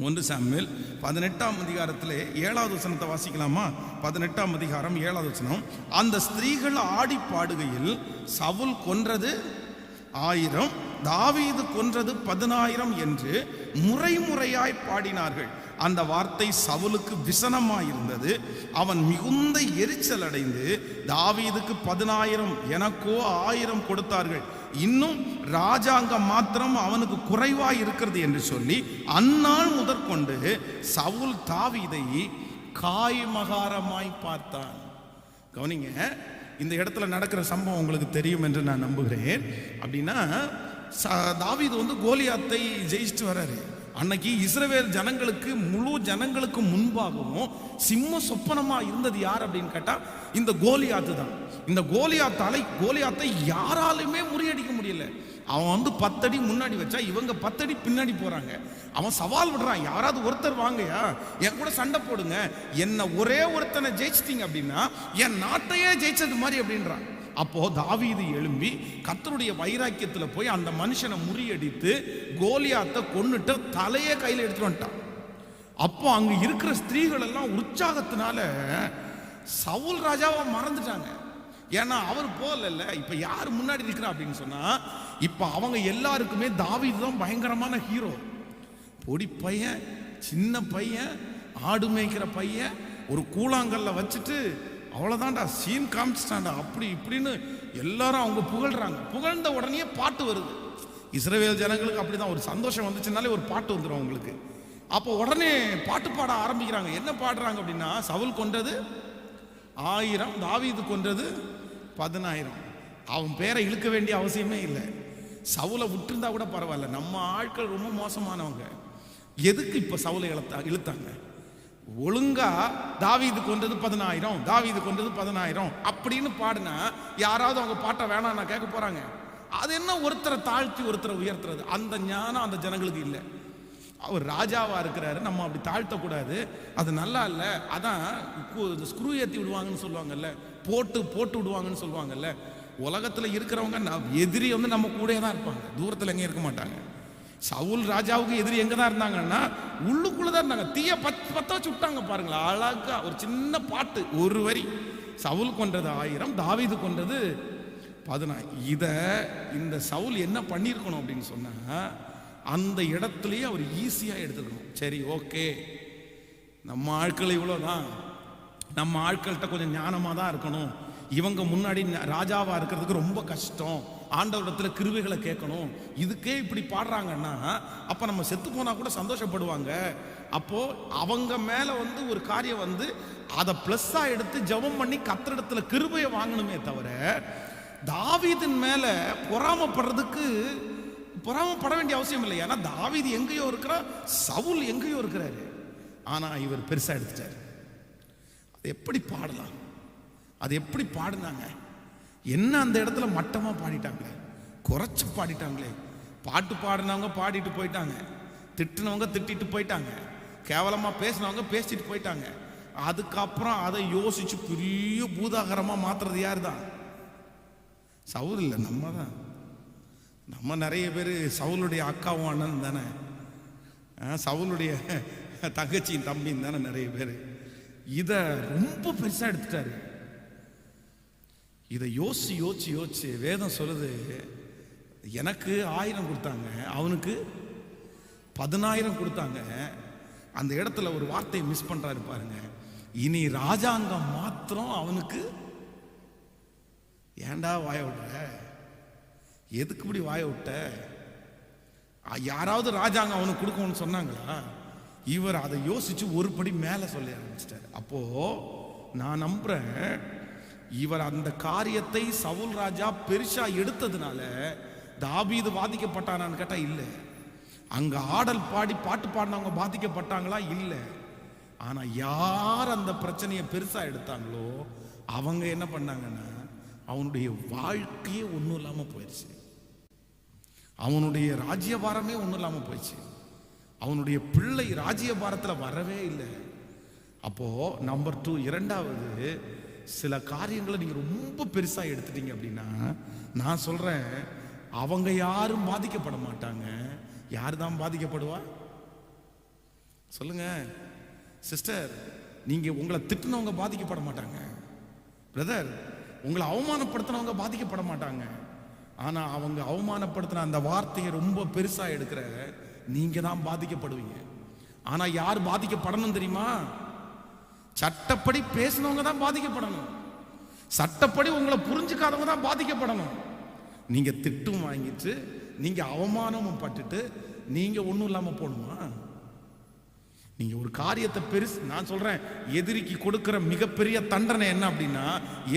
ஒன்று சாமுவேல் பதினெட்டாம் அதிகாரத்திலே ஏழாவது வசனத்தை வாசிக்கலாமா? பதினெட்டாம் அதிகாரம் ஏழாவது வசனம். அந்த ஸ்திரீகள் ஆடி பாடுகையில் சவுல் கொன்றது ஆயிரம் தாவீது கொன்றது பதினாயிரம் என்று முறை முறையாய் பாடினார்கள். அந்த வார்த்தை சவுலுக்கு விசனமாயிருந்தது. அவன் மிகுந்த எரிச்சல் அடைந்து தாவீதுக்கு பதினாயிரம் எனக்கோ ஆயிரம் கொடுத்தார்கள். இன்னும் ராஜாங்கம் மாத்திரம் அவனுக்கு குறைவாய் இருக்கிறது என்று சொல்லி அந்நாள் முதற்கொண்டு சவுல் தாவீதை காய்மகாரமாய் பார்த்தான். கவனிங்க இந்த இடத்துல நடக்கிற சம்பவம் உங்களுக்கு தெரியும் என்று நான் நம்புகிறேன். அப்படின்னா தாவிது வந்து கோலியாத்தை ஜெயிச்சுட்டு வர்றாரு அன்னைக்கு இஸ்ரவேல் ஜனங்களுக்கு முழு ஜனங்களுக்கு முன்பாகவும் சிம்ம சொப்பனமா இருந்தது யார் அப்படின்னு கேட்டா இந்த கோலியாத்து தான். இந்த கோலியாத்தாலை கோலியாத்தை யாராலுமே முறியடிக்க முடியல. அவன் வந்து பத்தடி முன்னாடி வச்சா இவங்க பத்தடி பின்னாடி போறாங்க. அவன் சவால் விடுறான் யாராவது ஒருத்தர் வாங்கயா? என் கூட சண்டை போடுங்க. என்ன ஒரே ஒருத்தனை ஜெயிச்சிட்டீங்க அப்படின்னா என் நாட்டையே ஜெயிச்சது மாதிரி அப்படின்றான். அப்போ தாவீது எழும்பி கத்தருடைய வைராக்கியத்துல போய் அந்த மனுஷனை முறியடித்து கோலியாத்தை கொன்னுட்டு தலையே கையில எடுத்துட்டு வந்துட்டான். அப்போ அங்க இருக்கிற ஸ்திரீகள் எல்லாம் உற்சாகத்தினால சவுல் ராஜாவை மறந்துட்டாங்க. ஏன்னா அவர் போகல இப்ப யார் முன்னாடி இருக்கிறா அப்படின்னு சொன்னா இப்ப அவங்க எல்லாருக்குமே தாவீது தான் பயங்கரமான ஹீரோ பொடி பையன் சின்ன பையன் ஆடு மேய்க்கிற பையன் ஒரு கூழாங்கல்ல வச்சுட்டு அவ்வளோதான்டா சீன் காமிச்சிட்டான்டா அப்படி இப்படின்னு எல்லாரும் அவங்க புகழ்றாங்க. புகழ்ந்த உடனே பாட்டு வருது. இஸ்ரவேல் ஜனங்களுக்கு அப்படி தான் ஒரு சந்தோஷம் வந்துச்சுனாலே ஒரு பாட்டு வந்துடும் அவங்களுக்கு. அப்போ உடனே பாட்டு பாட ஆரம்பிக்கிறாங்க. என்ன பாடுறாங்க அப்படின்னா சவுல் கொன்றது ஆயிரம் தாவீது கொன்றது பதினாயிரம். அவன் பேரை இழுக்க வேண்டிய அவசியமே இல்லை. சவுலை விட்டுருந்தா கூட பரவாயில்ல. நம்ம ஆட்கள் ரொம்ப மோசமானவங்க. எதுக்கு இப்போ சவுலை இழுத்தா இழுத்தாங்க? ஒழுங்கா தாவீது கொண்டது பதினாயிரம் தாவீது கொண்டது பதினாயிரம் அப்படின்னு பாடினா யாராவது அவங்க பாட்டை வேணாம் நான் கேட்க போறாங்க. அது என்ன ஒருத்தரை தாழ்த்தி ஒருத்தரை உயர்த்துறது? அந்த ஞானம் அந்த ஜனங்களுக்கு இல்லை. அவர் ராஜாவா இருக்கிறாரு நம்ம அப்படி தாழ்த்தக்கூடாது. அது நல்லா இல்லை. அதான் ஸ்க்ரூ ஏற்றி விடுவாங்கன்னு சொல்லுவாங்கல்ல. போட்டு போட்டு விடுவாங்கன்னு சொல்லுவாங்கல்ல. உலகத்தில் இருக்கிறவங்க எதிரி வந்து நம்ம கூடயே தான் இருப்பாங்க. தூரத்தில் எங்கேயும் இருக்க மாட்டாங்க. சவுல் ராஜாவுக்கு எதிரி எங்க தான் இருந்தாங்கன்னா உள்ளுக்குள்ள தான் இருந்தாங்க. தீய பத் பத்த சுட்டாங்க பாருங்களா அழகா ஒரு சின்ன பாட்டு ஒரு வரி. சவுல் கொன்றது ஆயிரம் தாவிது கொன்றது பதினா இதை இந்த சவுல் என்ன பண்ணியிருக்கணும் அப்படின்னு சொன்னா அந்த இடத்துலயே அவர் ஈஸியாக எடுத்துக்கணும். சரி ஓகே. நம்ம ஆட்கள் இவ்வளோதான் நம்ம ஆட்கள்கிட்ட கொஞ்சம் ஞானமாக தான் இருக்கணும். இவங்க முன்னாடி ந- இருக்கிறதுக்கு ரொம்ப கஷ்டம். ஆண்டவரிடத்தில் கிருவிகளை கேட்கணும். இதுக்கே இப்படி பாடுறாங்கன்னா அப்போ நம்ம செத்து போனால் கூட சந்தோஷப்படுவாங்க. அப்போது அவங்க மேலே வந்து ஒரு காரியம் வந்து அதை ப்ளஸ்ஸாக எடுத்து ஜெபம் பண்ணி கத்திரிடத்தில் கிருபையை வாங்கணுமே தவிர தாவீதின் மேலே பொறாமப்படுறதுக்கு பொறாமப்பட வேண்டிய அவசியம் இல்லை. ஏன்னா தாவீது எங்கேயோ இருக்கிறார் சவுல் எங்கேயோ இருக்கிறாரு. ஆனால் இவர் பெருசாக எடுத்துட்டாரு. அது எப்படி பாடலாம்? அது எப்படி பாடினாங்க? என்ன அந்த இடத்துல மட்டமாக பாடிட்டாங்களே? குறைச்சி பாடிட்டாங்களே. பாட்டு பாடினவங்க பாடிட்டு போயிட்டாங்க. திட்டுனவங்க திட்டிட்டு போயிட்டாங்க. கேவலமாக பேசினவங்க பேசிட்டு போயிட்டாங்க. அதுக்கப்புறம் அதை யோசிச்சு பெரிய பூதாகரமாக மாற்றுறது யார் தான் சவுல் இல்லை நம்ம தான் நம்ம நிறைய பேர் சவுளுடைய அக்காவும் அண்ணன் தானே. ஆ, தங்கச்சியும் தம்பியும் தானே நிறைய பேர். இதை ரொம்ப பெருசாக எடுத்துட்டாரு. இதை யோசிச்சு யோசிச்சு யோசிச்சு வேதம் சொல்லுது எனக்கு ஆயிரம் கொடுத்தாங்க அவனுக்கு பதினாயிரம் கொடுத்தாங்க. அந்த இடத்துல ஒரு வார்த்தையை மிஸ் பண்ணுறாரு பாருங்க. இனி ராஜாங்கம் மாத்திரம் அவனுக்கு ஏன்டா வாய விடுற? எதுக்கு இப்படி வாய விட்ட? யாராவது ராஜாங்கம் அவனுக்கு கொடுக்கணும்னு சொன்னாங்களா? இவர் அதை யோசிச்சு ஒரு படி மேலே சொல்ல ஆரம்பிச்சிட்டார். அப்போ நான் நம்புறேன் இவர் அந்த காரியத்தை சவுல் ராஜா பெருசா எடுத்ததுனால தாபீது பாதிக்கப்பட்டானான்னு கேட்டா இல்லை. அங்க ஆடல் பாடி பாட்டு பாடினவங்க பாதிக்கப்பட்டாங்களா? இல்லை. ஆனா யார் அந்த பிரச்சனையை பெருசா எடுத்தாங்களோ அவங்க என்ன பண்ணாங்கன்னா அவனுடைய வாழ்க்கையே ஒன்றும் இல்லாமல் போயிடுச்சு அவனுடைய ராஜ்யபாரமே ஒன்றும் இல்லாமல் போயிடுச்சு அவனுடைய பிள்ளை ராஜ்யபாரத்தில் வரவே இல்லை. அப்போ நம்பர் டூ இரண்டாவது சில காரியங்களை நீங்கள் ரொம்ப பெருசாக எடுத்துட்டீங்க அப்படின்னா நான் சொல்கிறேன் அவங்க யாரும் பாதிக்கப்பட மாட்டாங்க. யார் தான் பாதிக்கப்படுவா? சொல்லுங்க. சிஸ்டர் நீங்கள் உங்களை திட்டுனவங்க பாதிக்கப்பட மாட்டாங்க. பிரதர் உங்களை அவமானப்படுத்தினவங்க பாதிக்கப்பட மாட்டாங்க. ஆனால் அவங்க அவமானப்படுத்தின அந்த வார்த்தையை ரொம்ப பெருசாக எடுக்கிற நீங்கள் தான் பாதிக்கப்படுவீங்க. ஆனால் யார் பாதிக்கப்படணும் தெரியுமா? சட்டப்படி பேசினவங்க தான் பாதிக்கப்படணும். சட்டப்படி உங்களை புரிஞ்சுக்காதவங்க தான் பாதிக்கப்படணும். நீங்கள் திட்டும் வாங்கிட்டு நீங்கள் அவமானமும் பட்டுட்டு நீங்கள் ஒன்றும் இல்லாமல் போகணுமா? நீங்கள் ஒரு காரியத்தை பெருசு நான் சொல்கிறேன் எதிரிக்கு கொடுக்குற மிகப்பெரிய தண்டனை என்ன அப்படின்னா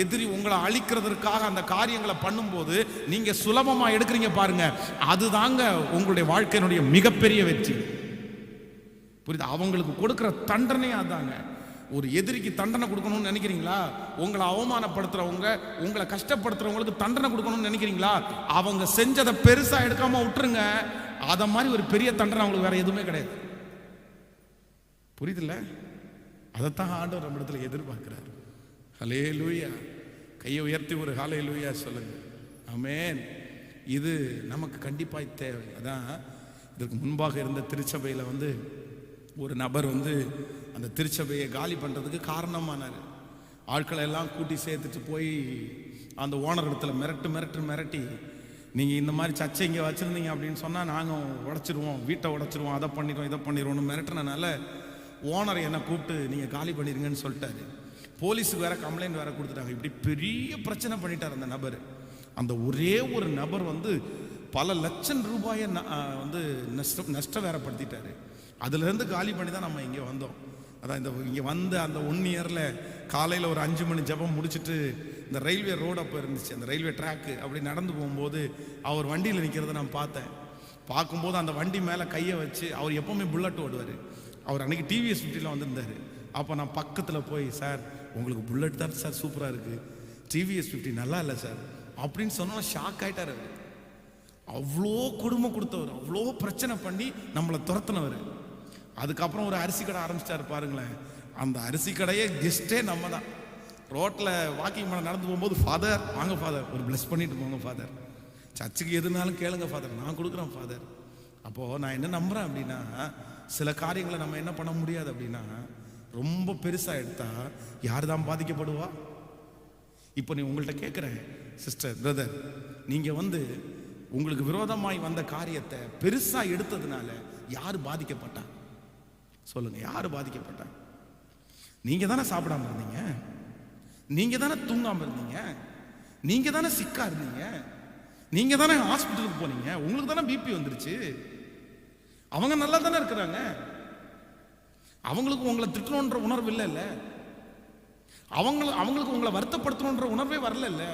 எதிரி உங்களை அழிக்கிறதற்காக அந்த காரியங்களை பண்ணும்போது நீங்கள் சுலபமாக எடுக்கிறீங்க பாருங்க. அதுதாங்க உங்களுடைய வாழ்க்கையினுடைய மிகப்பெரிய வெற்றி. புரியுது? அவங்களுக்கு கொடுக்குற தண்டனையே அதாங்க. ஒரு எதிரிக்கு தண்டனை கொடுக்கணும்னு நினைக்கிறீங்களா? உங்களை அவமானப்படுத்துறவங்க உங்களை கஷ்டப்படுத்துறவங்களுக்கு தண்டனை கொடுக்கணும்னு நினைக்கிறீங்களா? அவங்க செஞ்சதை பெருசா எடுக்காம விட்டுருங்க. அதை மாதிரி ஒரு பெரிய தண்டனை அவங்களுக்கு வேற எதுவுமே கிடையாது. புரியுதுல்ல? அதைத்தான் ஆண்டவர் நம்ம இடத்துல எதிர்பார்க்கிறார். ஹலே லூயா கையை உயர்த்தி ஒரு ஹாலே லூயா சொல்லுங்க. ஆமென் இது நமக்கு கண்டிப்பாக தேவை. அதான் இதற்கு முன்பாக இருந்த திருச்சபையில் வந்து ஒரு நபர் வந்து அந்த திருச்சபையை காலி பண்ணுறதுக்கு காரணமானார். ஆட்களை எல்லாம் கூட்டி சேர்த்துட்டு போய் அந்த ஓனர் இடத்துல மிரட்டு மிரட்டு மிரட்டி நீங்கள் இந்த மாதிரி சர்ச்சை இங்கே வச்சுருந்தீங்க அப்படின்னு சொன்னால் நாங்கள் உடச்சிருவோம் வீட்டை உடச்சிருவோம் அதை பண்ணிடுவோம் இதை பண்ணிடுவோம்னு மிரட்டினால ஓனர் என்னை கூப்பிட்டு நீங்கள் காலி பண்ணிடுங்கன்னு சொல்லிட்டாரு. போலீஸுக்கு வேற கம்ப்ளைண்ட் வேற கொடுத்துட்டாங்க. இப்படி பெரிய பிரச்சனை பண்ணிட்டார் அந்த நபர். அந்த ஒரே ஒரு நபர் வந்து பல லட்சம் ரூபாயை ந- வந்து நஷ்டம் நஷ்டம் வேறப்படுத்திட்டாரு அதுலேருந்து காலி பண்ணி தான் நம்ம இங்கே வந்தோம். அதான் இந்த இங்கே வந்த அந்த ஒன் இயரில் காலையில் ஒரு அஞ்சு மணி ஜெபம் முடிச்சுட்டு இந்த ரயில்வே ரோடு அப்போ இருந்துச்சு. அந்த ரயில்வே ட்ராக்கு அப்படி நடந்து போகும்போது அவர் வண்டியில் நிற்கிறத நான் பார்த்தேன். பார்க்கும்போது அந்த வண்டி மேலே கையை வச்சு அவர் எப்போவுமே புல்லட் ஓடுவார். அவர் அன்றைக்கி டிவிஎஸ் ஃபிஃப்டியில் வந்திருந்தார். அப்போ நான் பக்கத்தில் போய் சார் உங்களுக்கு புல்லட் தான் சார் சூப்பராக இருக்குது டிவிஎஸ் ஃபிஃப்டி நல்லா இல்லை சார். அப்படின்னு சொன்னால் ஷாக் ஆயிட்டார் அவர். அவ்வளோ கொடுமை கொடுத்தவர். அவ்வளோ பிரச்சனை பண்ணி நம்மளை துரத்துனவர். அதுக்கப்புறம் ஒரு அரிசி கடை ஆரம்பிச்சிட்டாரு பாருங்களேன். அந்த அரிசி கடையே கெஸ்டே நம்ம தான் ரோட்டில் வாக்கிங் பண்ண நடந்து போகும்போது ஃபாதர் வாங்க ஃபாதர் ஒரு ப்ளஸ் பண்ணிட்டு போங்க ஃபாதர் சர்ச்சுக்கு எதுனாலும் கேளுங்க ஃபாதர் நான் கொடுக்குறேன் ஃபாதர் அப்போது நான் என்ன நம்புகிறேன் அப்படின்னா சில காரியங்களை நம்ம என்ன பண்ண முடியாது அப்படின்னா ரொம்ப பெருசாக எடுத்தால் யார் தான் பாதிக்கப்படுவா? இப்போ நீ உங்கள்கிட்ட கேட்குறேன் சிஸ்டர் பிரதர் நீங்கள் வந்து உங்களுக்கு விரோதமாய் வந்த காரியத்தை பெருசாக எடுத்ததுனால யார் பாதிக்கப்பட்டா? சொல்லுங்க. யார் பாதிக்கப்பட்டாங்க? நீங்க தானே சாப்பிடாம இருந்தீங்க? நீங்க தானே தூங்காம இருந்தீங்க? நீங்க தானே சிக்கா இருந்தீங்க? நீங்க தானே ஹாஸ்பிட்டலுக்கு போனீங்க? உங்களுக்கு தானே பிபி வந்துருச்சு? அவங்க நல்லா தானே இருக்கிறாங்க. அவங்களுக்கு உங்களை திட்டணுன்ற உணர்வு இல்லைல்ல? அவங்கள அவங்களுக்கு உங்களை வருத்தப்படுத்தணுன்ற உணர்வே வரல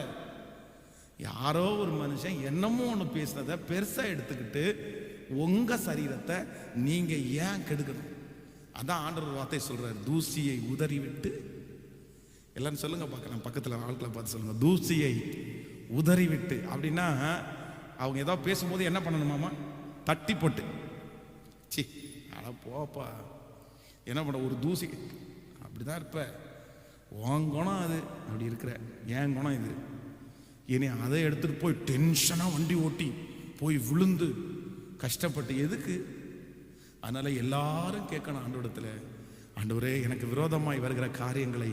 யாரோ ஒரு மனுஷன் என்னமோ ஒன்று பேசுனதை பெருசாக எடுத்துக்கிட்டு உங்கள் சரீரத்தை நீங்கள் ஏன் கெடுக்கணும்? அதான் ஆண்டவர் வார்த்தை சொல்கிறார் தூசியை உதறி விட்டு எல்லாரும் சொல்லுங்க பார்க்கலாம் பக்கத்தில் ஆட்களை பார்த்து சொல்லுங்க. தூசியை உதறி விட்டு அப்படின்னா அவங்க ஏதோ பேசும்போது என்ன பண்ணணுமாமா தட்டி போட்டு. சி அட போப்பா. என்ன பண்ண ஒரு தூசி. அப்படிதான் இருப்ப. உன் குணம் அது. அப்படி இருக்கிற என் குணம் இது. இனி அதை எடுத்துட்டு போய் டென்ஷனாக வண்டி ஓட்டி போய் விழுந்து கஷ்டப்பட்டு எதுக்கு? அதனால் எல்லாரும் கேட்கணும் ஆண்டோடத்தில். ஆண்டவரே எனக்கு விரோதமாய் வருகிற காரியங்களை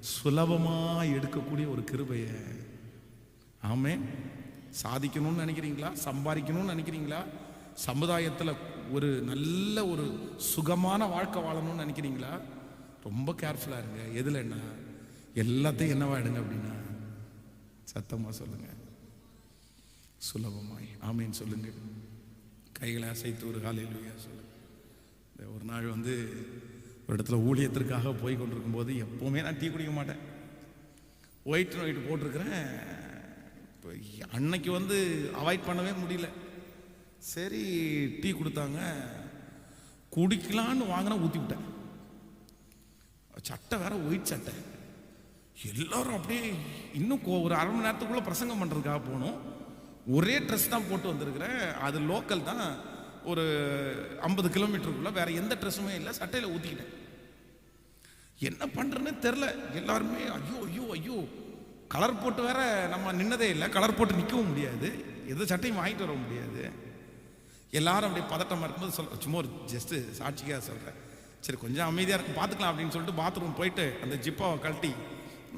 சுலபமாக எடுக்கக்கூடிய ஒரு கிருபையை. ஆமே சாதிக்கணும்னு நினைக்கிறீங்களா? சம்பாதிக்கணும்னு நினைக்கிறீங்களா? சமுதாயத்தில் ஒரு நல்ல ஒரு சுகமான வாழ்க்கை வாழணும்னு நினைக்கிறீங்களா? ரொம்ப கேர்ஃபுல்லாக இருங்க. எதில் என்ன? எல்லாத்தையும் என்னவா எடுங்க அப்படின்னா சத்தமாக சொல்லுங்க. சுலபமாய். ஆமேன்னு சொல்லுங்க. கைகளை அசைத்து ஒரு காலையில் சொல்லுங்க. ஒரு நாள் வந்து ஒரு இடத்துல ஊழியத்திற்காக போய் கொண்டிருக்கும் போது எப்போவுமே நான் டீ குடிக்க மாட்டேன். ஒயிட் ஒயிட் போட்டிருக்கிறேன். இப்போ அன்னைக்கு வந்து அவாய்ட் பண்ணவே முடியல. சரி டீ கொடுத்தாங்க. குடிக்கலான்னு வாங்கினா ஊற்றி விட்டேன். சட்டை வேற ஒயிட் சட்டை. எல்லாரும் அப்படியே இன்னும் ஒரு அரை மணி நேரத்துக்குள்ளே பிரசங்கம் பண்ணுறதுக்காக போகணும் ஒரே ட்ரெஸ் தான் போட்டு வந்திருக்கிறேன். அது லோக்கல் தான். ஒரு ஐம்பது கிலோமீட்டருக்குள்ளே வேறு எந்த ட்ரெஸ்ஸுமே இல்லை சட்டையில் ஊற்றிக்கிட்டேன் என்ன பண்ணுறேன்னு தெரில. எல்லாருமே ஐயோ ஐயோ ஐயோ. கலர் போட்டு வேற நம்ம நின்னதே இல்லை. கலர் போட்டு நிற்கவும் முடியாது. எந்த சட்டையும் வாங்கிட்டு வர முடியாது. எல்லாரும் அப்படியே பதட்டமாக இருக்கும்போது சொல் சும்மா ஒரு ஜஸ்ட்டு சாட்சிக்காக சொல்கிறேன் சரி கொஞ்சம் அமைதியாக இருக்கு பார்த்துக்கலாம் அப்படின்னு சொல்லிட்டு பாத்ரூம் போயிட்டு அந்த ஜிப்பாவை கழட்டி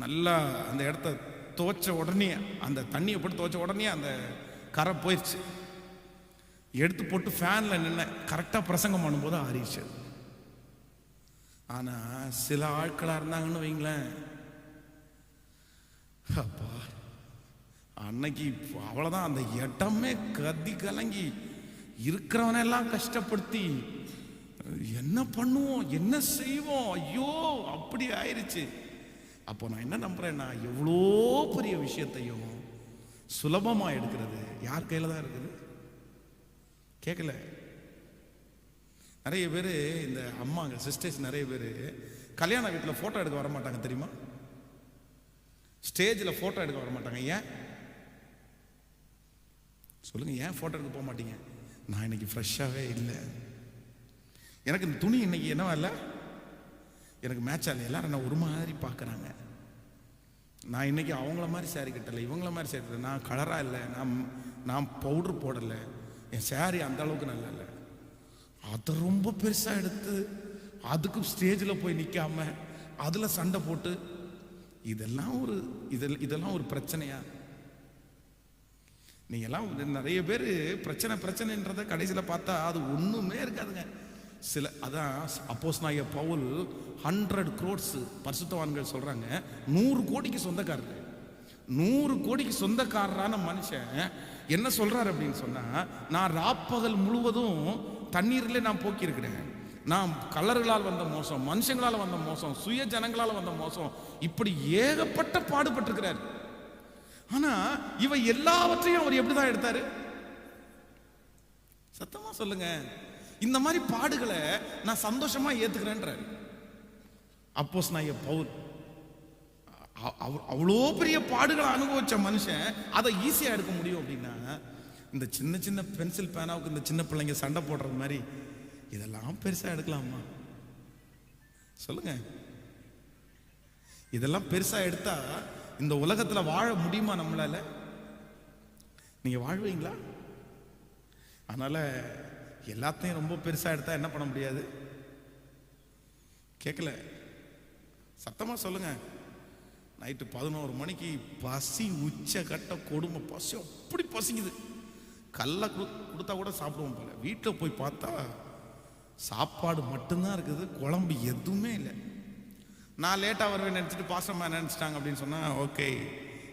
நல்லா அந்த இடத்த துவைச்ச உடனே அந்த தண்ணியை போட்டு துவைச்ச உடனே அந்த கரை போயிடுச்சு எடுத்து போட்டு ஃபேனில் நின்ன கரெக்டாக பிரசங்கம் பண்ணும்போது ஆறிடுச்சு ஆனால் சில ஆட்களாக இருந்தாங்கன்னு வைங்களேன். அப்பா அன்னைக்கு அவ்வளோதான் அந்த இடமே கத்தி கலங்கி இருக்கிறவனெல்லாம் கஷ்டப்படுத்தி என்ன பண்ணுவோம் என்ன செய்வோம் ஐயோ அப்படி ஆயிடுச்சு அப்போ நான் என்ன நம்புறேன்னா எவ்வளோ பெரிய விஷயத்தையும் சுலபமாக எடுக்கிறது யார் கையில் தான் இருக்குது? கேட்கல நிறைய பேர் இந்த அம்மாங்க சிஸ்டர்ஸ் நிறைய பேர் கல்யாண வீட்டில் ஃபோட்டோ எடுக்க வர மாட்டாங்க தெரியுமா ஸ்டேஜில் ஃபோட்டோ எடுக்க வர மாட்டாங்க ஏன்? சொல்லுங்க ஏன் ஃபோட்டோ எடுக்க போக மாட்டீங்க? நான் இன்னைக்கு ஃப்ரெஷ்ஷாகவே இல்லை. எனக்கு இந்த துணி இன்னைக்கு என்னவா இல்லை? எனக்கு மேட்ச் ஆகலை. எல்லாரும் என்ன ஒரு மாதிரி பார்க்குறாங்க நான் இன்னைக்கு அவங்கள மாதிரி சேரீ கட்டலை இவங்கள மாதிரி saree நான் கலராக இல்லை. நான் நான் பவுடர் போடலை. என் சாரி அந்த அளவுக்கு நல்லா இல்லை அதை ரொம்ப பெருசாக எடுத்து அதுக்கும் ஸ்டேஜில் போய் நிற்காம அதில் சண்டை போட்டு இதெல்லாம் ஒரு இதெல்லாம் இதெல்லாம் ஒரு பிரச்சனையா? நீங்கெல்லாம் வந்து நிறைய பேர் பிரச்சனை பிரச்சனைன்றத கடைசியில் பார்த்தா அது ஒன்றுமே இருக்காதுங்க. சில அதான் அப்போஸ் நாய பவுல் ஹண்ட்ரட் க்ரோட்ஸ் பரிசுத்தவான்கள் சொல்கிறாங்க நூறு கோடிக்கு சொந்தக்காரர். நூறு கோடிக்கு சொந்தக்காரரான மனுஷன் என்ன சொல்கிறார் அப்படின்னு சொன்னால் நான் ராப்பகல் முழுவதும் தண்ணீரில் நான் போக்கியிருக்கிறேன். நான் கலர்களால் வந்த மோசம் மனுஷங்களால் வந்த மோசம் சுய ஜனங்களால் வந்த மோசம் இப்படி ஏகப்பட்ட பாடுபட்டிருக்கிறார். ஆனால் இவ எல்லாவற்றையும் அவர் எப்படி தான் எடுத்தார்? சத்தமாக சொல்லுங்க. இந்த மாதிரி பாடுகளை நான் சந்தோஷமாக ஏற்றுக்கிறேன்றார் அப்போஸ் நான் பவுல். அ- அவ்வளோ பெரிய பாடுகளை அனுபவிச்ச மனுஷன் அதை ஈஸியாக எடுக்க முடியும் அப்படின்னா இந்த சின்ன சின்ன பென்சில் பேனாவுக்கு இந்த சின்ன பிள்ளைங்க சண்டை போடுற மாதிரி இதெல்லாம் பெருசாக எடுக்கலாமா? சொல்லுங்க. இதெல்லாம் பெருசாக எடுத்தா இந்த உலகத்தில் வாழ முடியுமா நம்மளால? நீங்கள் வாழ்வீங்களா? அதனால் எல்லாத்தையும் ரொம்ப பெருசாக எடுத்தா என்ன பண்ண முடியாது? கேட்கல சத்தமாக சொல்லுங்கள் நைட்டு பதினோரு மணிக்கு பசி உச்ச கட்ட கொடுமை பசி அப்படி பசிக்குது. கல்லை கொடு- கொடுத்தா கூட சாப்பிடுவோம் போல. வீட்டில் போய் பார்த்தா சாப்பாடு மட்டும்தான் இருக்குது குழம்பு எதுவுமே இல்லை. நான் லேட்டாக வருவேன் நினச்சிட்டு பாசமா நினச்சிட்டாங்க அப்படின்னு சொன்னால் ஓகே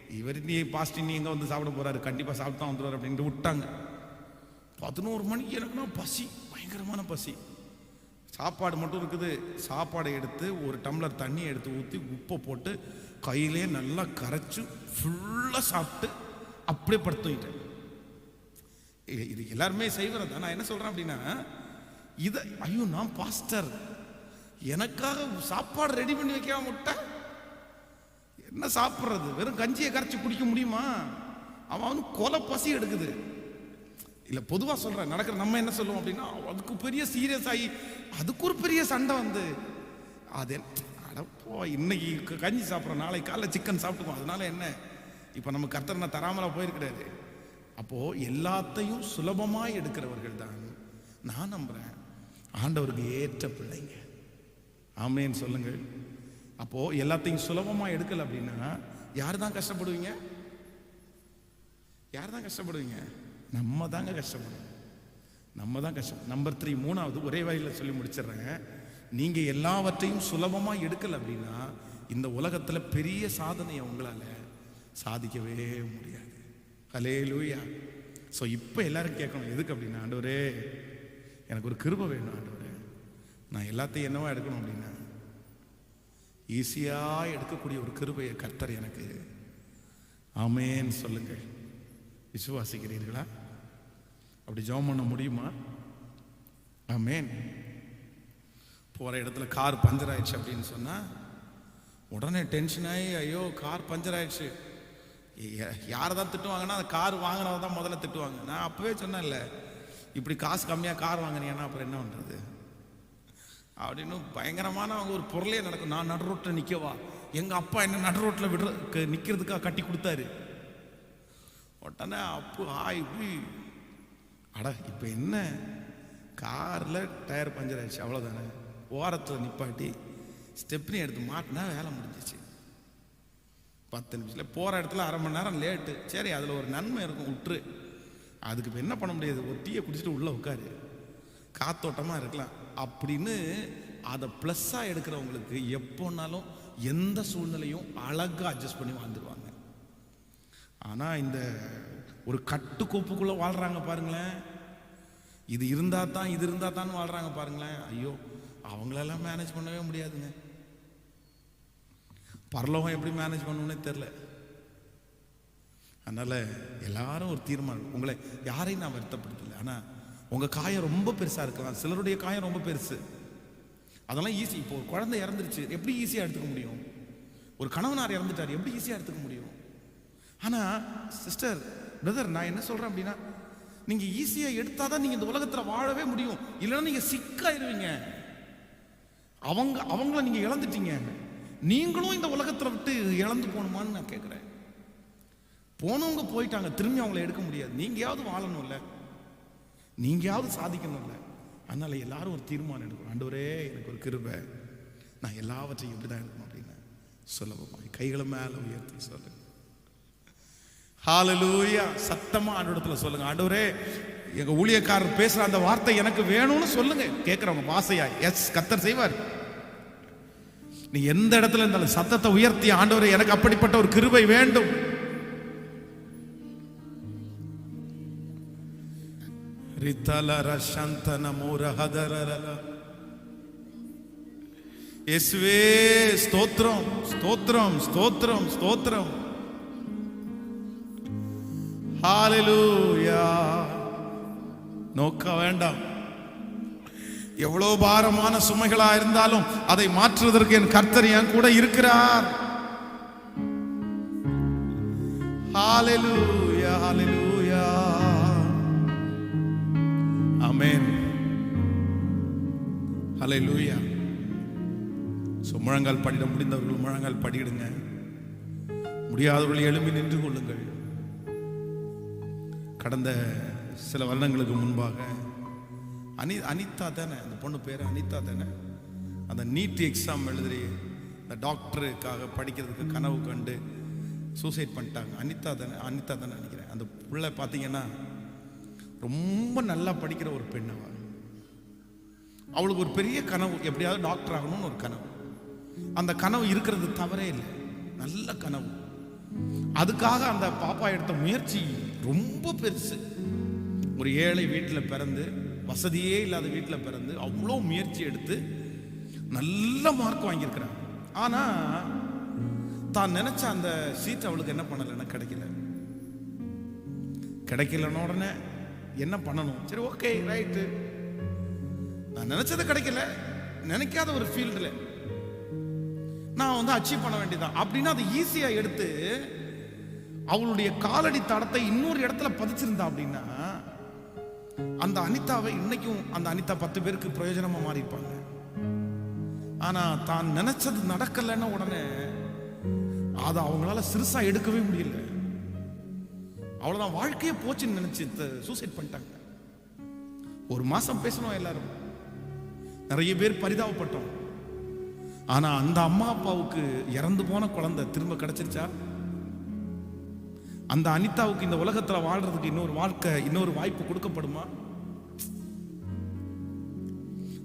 இவர் நீ பாஸ்ட் நீ எங்கே வந்து சாப்பிட போகிறாரு கண்டிப்பாக சாப்பிட்டு தான் வந்துடுவார் அப்படின்ட்டு விட்டாங்க. பதினோரு மணிக்கு எனக்குன்னா பசி பயங்கரமான பசி. சாப்பாடு மட்டும் இருக்குது. சாப்பாடை எடுத்து ஒரு டம்ளர் தண்ணி எடுத்து ஊற்றி உப்பை போட்டு கையிலே நல்லா கரைச்சு ஃபுல்லாக சாப்பிட்டு அப்படியே படுத்துக்கிட்டேன். இது எல்லாருமே செய்வது நான் என்ன சொல்கிறேன் அப்படின்னா இதை ஐயோ நான் பாஸ்டர். எனக்காக சாப்பாடு ரெடி பண்ணி வைக்காம விட்டேன் என்ன சாப்பிட்றது? வெறும் கஞ்சியை கரைச்சி குடிக்க முடியுமா? அவன் அவனுக்கு கொலை பசி எடுக்குது. இல்லை பொதுவாக சொல்கிறேன் நடக்கிற நம்ம என்ன சொல்லுவோம் அப்படின்னா அதுக்கு பெரிய சீரியஸ் ஆகி அதுக்கு ஒரு பெரிய சண்டை வந்து. அது அடப்போ இன்னைக்கு கஞ்சி சாப்பிட்றோம். நாளைக்கு காலைல சிக்கன் சாப்பிட்டுக்குவோம். அதனால என்ன? இப்போ நம்ம கர்த்தரனை தராமலாக போயிருக்கிறாரு. அப்போது எல்லாத்தையும் சுலபமாக எடுக்கிறவர்கள் தான். நான் நம்புகிறேன் ஆண்டவருக்கு ஏற்ற பிள்ளைங்க. ஆமேன்னு சொல்லுங்கள் அப்போது எல்லாத்தையும் சுலபமாக எடுக்கல அப்படின்னா யார் தான் கஷ்டப்படுவீங்க? யார் தான் கஷ்டப்படுவீங்க? நம்ம தாங்க கஷ்டப்படுவோம். நம்ம தான் கஷ்டம் நம்பர் த்ரீ மூணாவது ஒரே வரியில் சொல்லி முடிச்சிடுறேன். நீங்கள் எல்லாவற்றையும் சுலபமாக எடுக்கலை அப்படின்னா இந்த உலகத்தில் பெரிய சாதனையை உங்களால் சாதிக்கவே முடியாது. ஹலே லூயா ஸோ இப்போ எல்லாரும் கேட்கணும் எதுக்கு அப்படின்னா ஆண்டவரே எனக்கு ஒரு கிருபை வேணும் ஆண்டவரே. நான் எல்லாத்தையும் என்னவா எடுக்கணும் அப்படின்னா ஈஸியாக எடுக்கக்கூடிய ஒரு கிருபையை கர்த்தர் எனக்கு ஆமேன்னு சொல்லுங்கள். விசுவாசிக்கிறீர்களா? அப்படி ஜெபம் பண்ண முடியுமா? ஆமேன். போகிற இடத்துல கார் பஞ்சர் ஆயிடுச்சு அப்படின்னு சொன்னால் உடனே டென்ஷன் ஆகி ஐயோ கார் பஞ்சர் ஆயிடுச்சு. யாரை தான் திட்டுவாங்கன்னா அந்த கார் வாங்கினவங்க தான் முதல்ல திட்டுவாங்க. நான் அப்போவே சொன்னேன்ல இப்படி காசு கம்மியாக கார் வாங்கினீங்கன்னா அப்புறம் என்ன பண்ணுறது அப்படின்னு பயங்கரமான அவங்க ஒரு பொருளே நடக்கும். நான் நடு ரோட்டில் நிற்கவா எங்கள் அப்பா என்ன நடு ரோட்டில் விடுற நிற்கிறதுக்காக கட்டி கொடுத்தாரு. உடனே அப்பு ஆய் அட இப்போ என்ன? காரில் டயர் பஞ்சர் ஆயிடுச்சு அவ்வளோதானே ஓரத்தில் நிப்பாட்டி ஸ்டெப்னி எடுத்து மாட்டினா வேலை முடிஞ்சிச்சு. பத்து நிமிஷத்தில் போகிற இடத்துல அரை மணி நேரம் லேட்டு. சரி அதில் ஒரு நன்மை இருக்கும் விட்டுரு அதுக்கு இப்போ என்ன பண்ண முடியாது? ஒரு டீயை குடிச்சிட்டு உள்ளே உட்காரு. காத்தோட்டமாக இருக்கலாம். அப்படின்னு அதை ப்ளஸ்ஸாக எடுக்கிறவங்களுக்கு எப்போனாலும் எந்த சூழ்நிலையும் அழகாக அட்ஜஸ்ட் பண்ணி வாழ்ந்துருவாங்க. ஆனால் இந்த ஒரு கட்டுக்கோப்புக்குள்ளே வாழ்கிறாங்க பாருங்களேன். இது இருந்தால் தான் இது இருந்தால் தான் வாழ்கிறாங்க பாருங்களேன். ஐயோ அவங்களெல்லாம் மேனேஜ் பண்ணவே முடியாதுங்க. பரலோகம் எப்படி மேனேஜ் பண்ணணும்னே தெரில அதனால் எல்லாரும் ஒரு தீர்மானம். உங்களை யாரையும் நான் வருத்தப்படுத்தல. ஆனால் உங்கள் காயம் ரொம்ப பெருசாக இருக்கலாம் சிலருடைய காயம் ரொம்ப பெருசு. அதெல்லாம் ஈஸி இப்போ ஒரு குழந்தை இறந்துருச்சு. எப்படி ஈஸியாக எடுத்துக்க முடியும்? ஒரு கணவனார் இறந்துட்டார். எப்படி ஈஸியாக எடுத்துக்க முடியும்? ஆனால் சிஸ்டர் பிரதர் நான் என்ன சொல்கிறேன் அப்படின்னா நீங்கள் ஈஸியாக எடுத்தால் தான் நீங்கள் இந்த உலகத்தில் வாழவே முடியும். இல்லைன்னா நீங்கள் சிக்காயிருவீங்க அவங்க அவங்கள நீங்கள் இழந்துட்டீங்க. நீங்களும் இந்த உலகத்தில் விட்டு இழந்து போகணுமான்னு நான் கேட்குறேன் போனவங்க போயிட்டாங்க திரும்பி அவங்கள எடுக்க முடியாது. நீங்கயாவது வாழணும்ல. நீங்கயாவது சாதிக்கணும்ல. அதனால எல்லாரும் ஒரு தீர்மானம் எடுக்கணும். ஆண்டவரே எனக்கு ஒரு கிருபை. நான் எல்லாவற்றையும் இப்படி தான் எடுக்கணும் அப்படின்னு சொல்லவும். கைகளை மேலே உயர்த்தி சொல்லுங்க ஹாலலூயா சத்தமாக ஆண்டவரத்துல சொல்லுங்கள் ஆண்டவரே எங்க ஊழியக்காரர் பேசுற அந்த வார்த்தை எனக்கு வேணும்னு சொல்லுங்க. கேட்கிறவங்க வாசையா எஸ் கத்தர் செய்வார். நீ எந்த இடத்துல இருந்தாலும் சத்தத்தை உயர்த்தி ஆண்டவரை எனக்கு அப்படிப்பட்ட ஒரு கிருபை வேண்டும். ரித்தலர சந்தன மூரஹதரரல இயேசுவே ஸ்தோத்திரம் ஸ்தோத்திரம் ஸ்தோத்திரம் ஸ்தோத்திரம். ஹalleluya. நோக்க வேண்டாம். எவ்வளவு பாரமான சுமைகளா இருந்தாலும் அதை மாற்றுவதற்கு என் கர்த்தர் என் கூட இருக்கிறார். ஹalleluya ஹalleluya ஆமென் ஸோ முழங்கால் படிட முடிந்தவர்கள் முழங்கால் படியிடுங்க. முடியாதவர்கள் எழும்பி நின்று கொள்ளுங்கள். கடந்த சில வருடங்களுக்கு முன்பாக அனி அனிதா தானே அந்த பொண்ணு பேர் அனிதா தானே? அந்த நீட் எக்ஸாம் எழுதுறி இந்த டாக்டருக்காக படிக்கிறதுக்கு கனவு கண்டு சூசைட் பண்ணிட்டாங்க. அனிதா தானே அனிதா தானே நினைக்கிறேன். அந்த பிள்ளை பார்த்தீங்கன்னா ரொம்ப நல்லா படிக்கிற ஒரு பெண் அவளுக்கு ஒரு பெரிய கனவு எப்படியாவது டாக்டர் ஆகணும்னு ஒரு கனவு. அந்த கனவு இருக்கிறது தவறே இல்லை. நல்ல கனவு. அதுக்காக அந்த பாப்பா எடுத்த முயற்சி ரொம்ப பெருசு. ஒரு ஏழை வீட்டில் பிறந்து வசதியே இல்லாத வீட்டில் பிறந்து அவ்வளோ முயற்சி எடுத்து நல்ல மார்க் வாங்கியிருக்கிறான் ஆனால் தான் நினைச்ச அந்த சீட் அவளுக்கு என்ன பண்ணலைன்னா கிடைக்கல. கிடைக்கலன்னு உடனே என்ன பண்ணணும்? சரி ஓகே ரைட்டு நான் நினைச்சது கிடைக்கல. நினைக்காத ஒரு ஃபீல்டில் நான் வந்து அச்சீவ் பண்ண வேண்டியதான் அப்படின்னா அதை ஈஸியாக எடுத்து அவளுடைய காலடி தடத்தை இன்னொரு இடத்துல பதிச்சிருந்தா அப்படின்னா அந்த அனிதாவை இன்னைக்கும் அந்த அனிதா பத்து பேருக்கு பிரயோஜனமா மாறிப்பாங்க ஆனா தான் நினைச்சது நடக்கலைன்னா உடனே அதை அவங்களால சிறுசா எடுக்கவே முடியல. அவ்வளவுதான் வாழ்க்கையே போச்சுன்னு நினைச்சு சூசைட் பண்ணிட்டாங்க. ஒரு மாசம் பேசணும் எல்லாரும். நிறைய பேர் பரிதாபப்பட்டோம். ஆனா அந்த அம்மா அப்பாவுக்கு இறந்து போன குழந்தை திரும்ப கிடைச்சிருச்சா? அந்த அனிதாவுக்கு இந்த உலகத்துல வாழ்றதுக்கு இன்னொரு வாழ்க்கை இன்னொரு வாய்ப்பு கொடுக்கப்படுமா?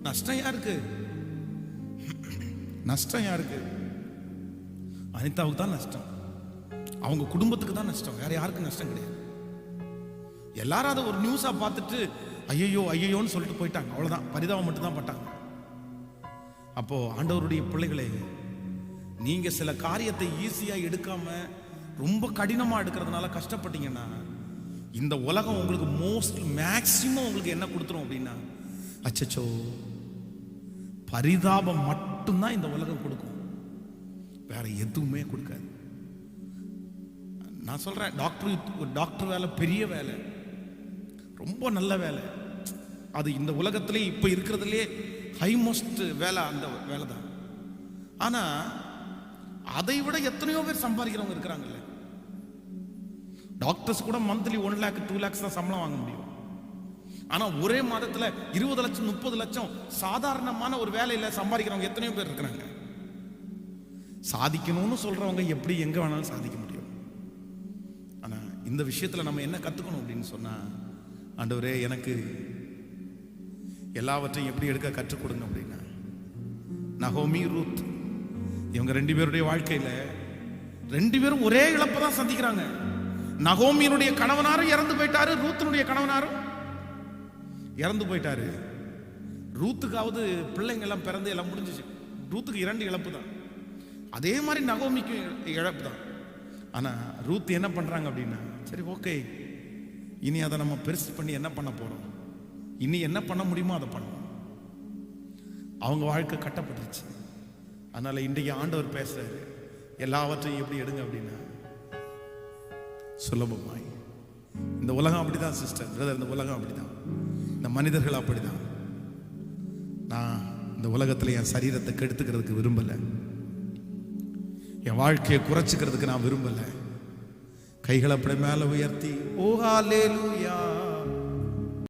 நஷ்டம் யாருக்கு நஷ்டம் யாருக்கு அனிதாவுக்கு தான் நஷ்டம். அவங்க குடும்பத்துக்கு தான் நஷ்டம். வேற யாருக்கும் நஷ்டம் கிடையாது. எல்லாரும் அதை ஒரு நியூஸா பார்த்துட்டு ஐயோ ஐயோன்னு சொல்லிட்டு போயிட்டாங்க. அவ்வளவுதான். பரிதாபம் மட்டும்தான் பட்டாங்க. அப்போ ஆண்டவருடைய பிள்ளைகளே நீங்க சில காரியத்தை ஈஸியா எடுக்காம ரொம்ப கடினமாக எடுக்கிறதுனால கஷ்டப்பட்டீங்கன்னா இந்த உலகம் உங்களுக்கு மோஸ்ட் மேக்சிமம் உங்களுக்கு என்ன கொடுத்துரும் அப்படின்னா அச்சச்சோ பரிதாபம் மட்டும்தான் இந்த உலகம் கொடுக்கும். வேற எதுவுமே கொடுக்காது. நான் சொல்றேன் டாக்டர் டாக்டர் வேலை பெரிய வேலை. ரொம்ப நல்ல வேலை. அது இந்த உலகத்திலே இப்போ இருக்கிறதுலே ஹைமோஸ்ட் வேலை அந்த வேலை தான் ஆனா அதை விட எத்தனையோ பேர் சம்பாதிக்கிறவங்க இருக்கிறாங்கல்ல டாக்டர்ஸ் கூட monthly one lakh two lakhs தான் சம்பளம் வாங்க முடியும். ஆனால் ஒரே மாதத்தில் இருபது லட்சம் முப்பது லட்சம் சாதாரணமான ஒரு வேலையில் சம்பாதிக்கிறவங்க எத்தனையோ பேர் இருக்கிறாங்க. சாதிக்கணும்னு சொல்கிறவங்க எப்படி எங்கே வேணாலும் சாதிக்க முடியும். ஆனால் இந்த விஷயத்தில் நம்ம என்ன கற்றுக்கணும் அப்படின்னு சொன்னால் ஆண்டவரே எனக்கு எல்லாவற்றையும் எப்படி எடுக்க கற்றுக் கொடுங்க அப்படின்னா நகோமி ரூத் இவங்க ரெண்டு பேருடைய வாழ்க்கையில் ரெண்டு பேரும் ஒரே இழப்பை தான் சந்திக்கிறாங்க. நகோமியினுடைய கணவனாரும் இறந்து போயிட்டாரு ரூத்தினுடைய கணவனாரும். இறந்து போயிட்டாரு. ரூத்துக்காவது பிள்ளைங்க எல்லாம் பிறந்து எல்லாம் முடிஞ்சிச்சு. ரூத்துக்கு இரண்டு இழப்பு தான். அதே மாதிரி நகோமிக்கும் இழப்பு தான். ஆனா ரூத் என்ன பண்றாங்க அப்படின்னா சரி ஓகே. இனி அதை நம்ம பெருசு பண்ணி என்ன பண்ண போறோம்? இனி என்ன பண்ண முடியுமோ அதை பண்ணுவோம். அவங்க வாழ்க்கை கட்டப்பட்டுருச்சு. அதனால இன்றைக்கு ஆண்டவர் பேசுறாரு எல்லாவற்றையும் எப்படி எடுங்க அப்படின்னா சுலபமாய். இந்த உலகம் அப்படிதான் சிஸ்டர் பிரதர் இந்த உலகம் அப்படிதான். இந்த மனிதர்கள் அப்படிதான். நான் இந்த உலகத்துல என் சரீரத்தை கெடுத்துக்கிறதுக்கு விரும்பல. என் வாழ்க்கையை குறைச்சிக்கிறதுக்கு நான் விரும்பல. கைகளை அப்படி மேல உயர்த்தி ஓஹா லேலூயா